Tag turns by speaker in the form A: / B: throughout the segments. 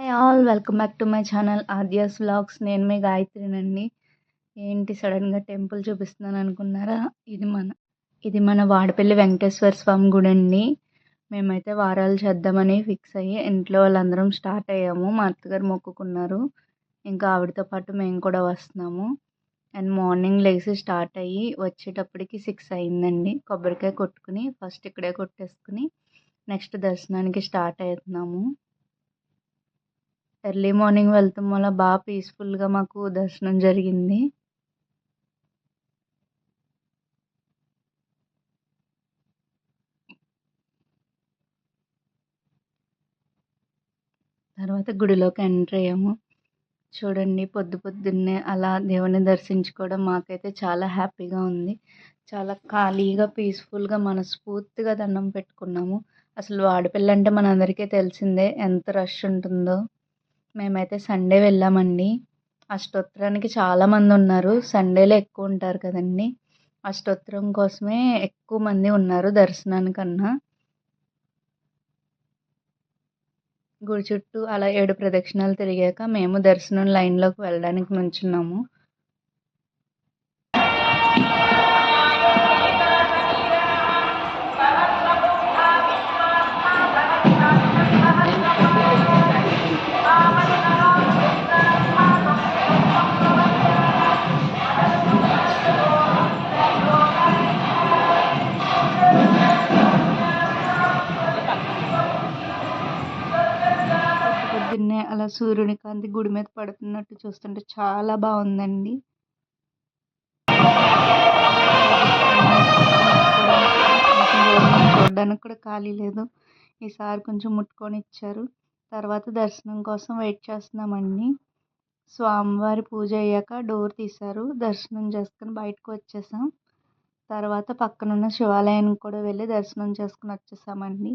A: Hi all welcome back to my channel Aadya's vlogs నేను మీ గాయత్రినండి. ఏంటి సడన్గా టెంపుల్ చూపిస్తున్నాను అనుకున్నారా? ఇది మన ఇది మన వాడపల్లి వెంకటేశ్వర స్వామి గుడి అండి. మేమైతే వారాలు చేద్దామని ఫిక్స్ అయ్యి ఇంట్లో వాళ్ళందరం స్టార్ట్ అయ్యాము. మా అత్తగారు మొక్కుకున్నారు. ఇంకా ఆవిడతో పాటు మేము కూడా వస్తున్నాము. అండ్ మార్నింగ్ లేచి స్టార్ట్ అయ్యి వచ్చేటప్పటికి సిక్స్ అయిందండి. కొబ్బరికాయ కొట్టుకుని ఫస్ట్ ఇక్కడే కొట్టేసుకుని నెక్స్ట్ దర్శనానికి స్టార్ట్ అవుతున్నాము ఎర్లీ మార్నింగ్ వెళ్తాం. వల్ల బాగా పీస్ఫుల్గా మాకు దర్శనం జరిగింది. తర్వాత గుడిలోకి ఎంటర్ అయ్యాము. చూడండి పొద్దు పొద్దున్నే అలా దేవుని దర్శించుకోవడం మాకైతే చాలా హ్యాపీగా ఉంది. చాలా ఖాళీగా పీస్ఫుల్గా మనస్ఫూర్తిగా దండం పెట్టుకున్నాము. అసలు ఆడపిల్ల అంటే మనందరికీ తెలిసిందే ఎంత రష్ ఉంటుందో. మేమైతే సండే వెళ్ళామండి. అష్టోత్తరానికి చాలామంది ఉన్నారు. సండేలో ఎక్కువ ఉంటారు కదండి. అష్టోత్తరం కోసమే ఎక్కువ మంది ఉన్నారు దర్శనానికన్నా. గుడి చుట్టూ అలా ఏడు ప్రదక్షిణాలు తిరిగాక మేము దర్శనం లైన్లోకి వెళ్ళడానికి నుంచున్నాము. అలా సూర్యుని కాంతి గుడి మీద పడుతున్నట్టు చూస్తుంటే చాలా బాగుందండి. చూడడానికి కూడా ఖాళీ లేదు. ఈసారి కొంచెం ముట్టుకొని ఇచ్చారు తర్వాత దర్శనం కోసం వెయిట్ చేస్తున్నామండి. స్వామివారి పూజ అయ్యాక డోర్ తీశారు. దర్శనం చేసుకుని బయటకు వచ్చేసాం. తర్వాత పక్కనున్న శివాలయానికి కూడా వెళ్ళి దర్శనం చేసుకుని వచ్చేసామండి.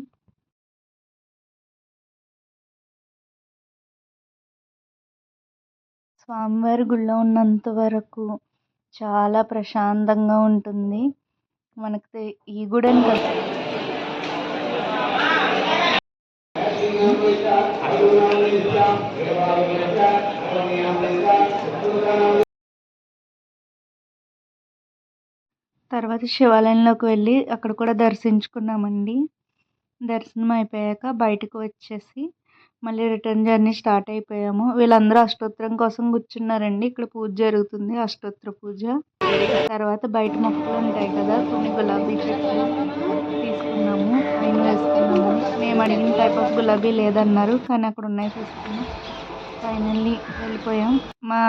A: స్వామివారి గుళ్ళో ఉన్నంత వరకు చాలా ప్రశాంతంగా ఉంటుంది. మనకి ఈ గుడి అని తర్వాత శివాలయంలోకి వెళ్ళి అక్కడ కూడా దర్శించుకున్నామండి. దర్శనం అయిపోయాక బయటకు వచ్చేసి మళ్ళీ రిటర్న్ జర్నీ స్టార్ట్ అయిపోయాము. వీళ్ళందరూ అష్టోత్తరం కోసం కూర్చున్నారండి. ఇక్కడ పూజ జరుగుతుంది అష్టోత్తర పూజ. తర్వాత బయట మొక్కలు ఉంటాయి కదా కొన్ని గులాబీ చెట్లు తీసుకున్నాము అయిన వేసుకున్నాము. మేము అడిగిన టైప్ ఆఫ్ గులాబీ లేదన్నారు కానీ అక్కడ ఉన్నాయి తీసుకున్నాం ఫైనల్లీ వెళ్ళిపోయాం. మా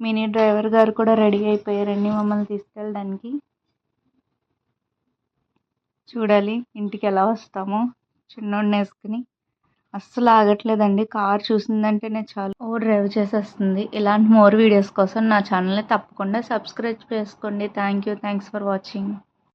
A: మినీ డ్రైవర్ గారు కూడా రెడీ అయిపోయారండి మమ్మల్ని తీసుకెళ్ళడానికి. చూడాలి ఇంటికి ఎలా వస్తామో చిన్నోడిని వేసుకుని. అస్సలు ఆగట్లేదండి. కార్ చూసిందంటేనే చాలు. ఓ డ్రైవ్ చేసేస్తుంది. ఇలాంటి మోర్ వీడియోస్ కోసం నా ఛానల్ని తప్పకుండా సబ్స్క్రైబ్ చేసుకోండి. Thank you thanks for watching.